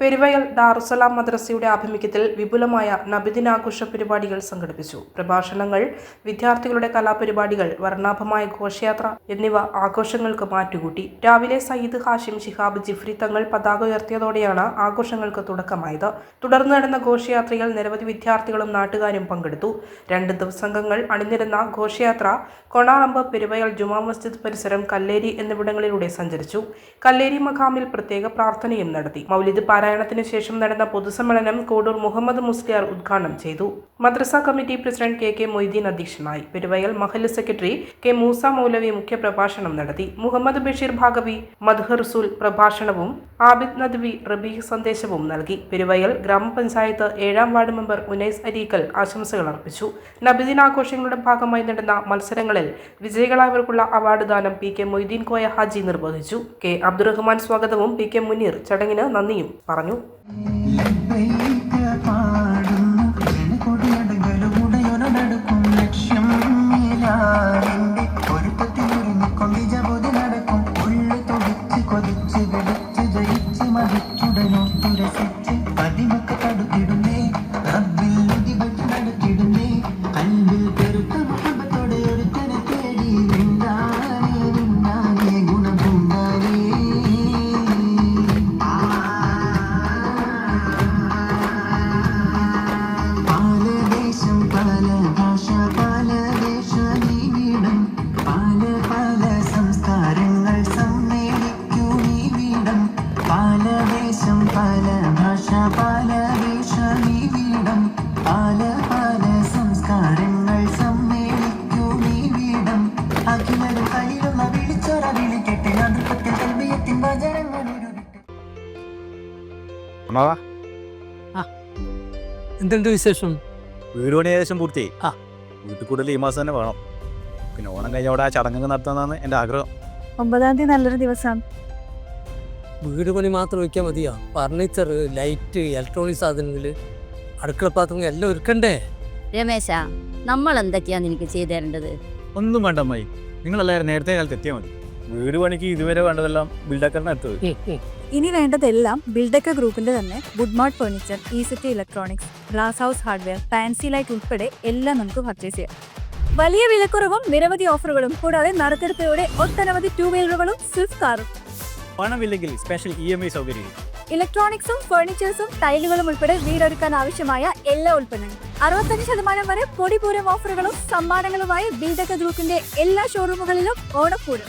പെരുവയൽ ദാറുസലാം മദ്രസയുടെ ആഭിമുഖ്യത്തിൽ വിപുലമായ നബിദിനാഘോഷ പരിപാടികൾ സംഘടിപ്പിച്ചു. പ്രഭാഷണങ്ങൾ വിദ്യാർത്ഥികളുടെ കലാപരിപാടികൾ വർണാഭമായ ഘോഷയാത്ര എന്നിവ ആഘോഷങ്ങൾക്ക് മാറ്റുകൂട്ടി. രാവിലെ സയ്യിദ് ഹാഷിം ഷിഹാബ് ജിഫ്രി തങ്ങൾ പതാക ഉയർത്തിയതോടെയാണ് ആഘോഷങ്ങൾക്ക് തുടക്കമായത്. തുടർന്ന് നടന്ന ഘോഷയാത്രയിൽ നിരവധി വിദ്യാർത്ഥികളും നാട്ടുകാരും പങ്കെടുത്തു. രണ്ട് ദിവസങ്ങൾ അണിനിരുന്ന ഘോഷയാത്ര കൊണാറമ്പ് പെരുവയൽ ജുമാ മസ്ജിദ് പരിസരം കല്ലേരി എന്നിവിടങ്ങളിലൂടെ സഞ്ചരിച്ചു. കല്ലേരി മഖാമിൽ പ്രത്യേക പ്രാർത്ഥനയും നടത്തി. മൗലിദ് പാരായണത്തിന് ശേഷം നടന്ന പൊതുസമ്മേളനം കോഡൂർ മുഹമ്മദ് മുസ്ലിയാർ ഉദ്ഘാടനം ചെയ്തു. മദ്രസ committee president K K Moideen അധ്യക്ഷനായി. പെരുവയൽ മഹൽ സെക്രട്ടറി കെ മൂസ മൗലവി മുഖ്യപ്രഭാഷണം നടത്തി. മുഹമ്മദ് ബഷീർ ഭാഗവി മധുഹർ റസൂൽ പ്രഭാഷണവും ആബിദ് നദ്വി റബീഹ് സന്ദേശവും നൽകി. പെരുവയൽ ഗ്രാമപഞ്ചായത്ത് ഏഴാം വാർഡ് മെമ്പർ ഉനൈസ് അരീക്കൽ ആശംസകൾ അർപ്പിച്ചു. നബിദിനാഘോഷങ്ങളുടെ ഭാഗമായി നടന്ന മത്സരങ്ങളിൽ വിജയികളായവർക്കുള്ള അവാർഡ് ദാനം പി കെ മൊയ്തീൻ കോയ ഹാജി നിർവഹിച്ചു. കെ അബ്ദുറഹ്മാൻ സ്വാഗതവും പി കെ മുനീർ ചടങ്ങിന് നന്ദിയും പറഞ്ഞു. ലബ്ബൈക ഒന്നാവാ എന്തുണ്ട് വിശേഷം? വീട് പണി ഏകദേശം പൂർത്തിയായി. ആ. വീട്ടിൽ കൂടുതൽ ഈ മാസം തന്നെ വേണം. പിന്നെ ഓണം കഴിഞ്ഞ അവിടെ ആ ചടങ്ങ് നടത്താന്നാണ് എന്റെ ആഗ്രഹം. ഒമ്പതാം തീയതി നല്ലൊരു ദിവസമാണ്. വീട് പണി മാത്രം വയ്ക്കാൻ മതിയോ? ഫർണിച്ചർ ലൈറ്റ് ഇലക്ട്രോണിക് സാധനങ്ങൾ അടുക്കള പാത്രങ്ങൾ എല്ലാം ഒരുക്കണ്ടേ? രമേശ നമ്മൾ എന്തൊക്കെയാണ് എനിക്ക് ചെയ്തു തരേണ്ടത്? ഒന്നും വേണ്ട അമ്മായി. നിങ്ങളെല്ലാവരും നേരത്തെ കാലത്ത് എത്തിയാൽ മതി. വീട് പണിക്ക് ഇതുവരെ വേണ്ടതെല്ലാം ബിൽഡക്കറിന് എടുത്തത് ഇനി വേണ്ടതെല്ലാം ബിൽഡക്ക ഗ്രൂപ്പിന്റെ തന്നെ Woodmart furniture ഈസിറ്റി city electronics glass house hardware fancy light ഉൾപ്പെടെ എല്ലാം നമുക്ക് പർച്ചേസ് ചെയ്യാം. വലിയ വിലക്കുറവും നിരവധി ഓഫറുകളും കൂടാതെ നറുക്കെടുപ്പിലൂടെ ഒട്ടനവധി ടൂ വീലറുകളും സ്വിഫ്റ്റ് കാറും പണമില്ലെങ്കിൽ സ്പെഷ്യൽ ഇ എം ഐ സൗകര്യം. ഇലക്ട്രോണിക്സും ഫർണിച്ചേഴ്സും ടൈലുകളും ഉൾപ്പെടെ വീടൊരുക്കാൻ ആവശ്യമായ എല്ലാ ഉൽപ്പന്നങ്ങളും. അറുപത്തഞ്ച് ശതമാനം വരെ പൊടിപൂരം ഓഫറുകളും സമ്മാനങ്ങളുമായി ബിൽഡക്ക ഗ്രൂപ്പിന്റെ എല്ലാ ഷോറൂമുകളിലും ഓണപ്പൂരം.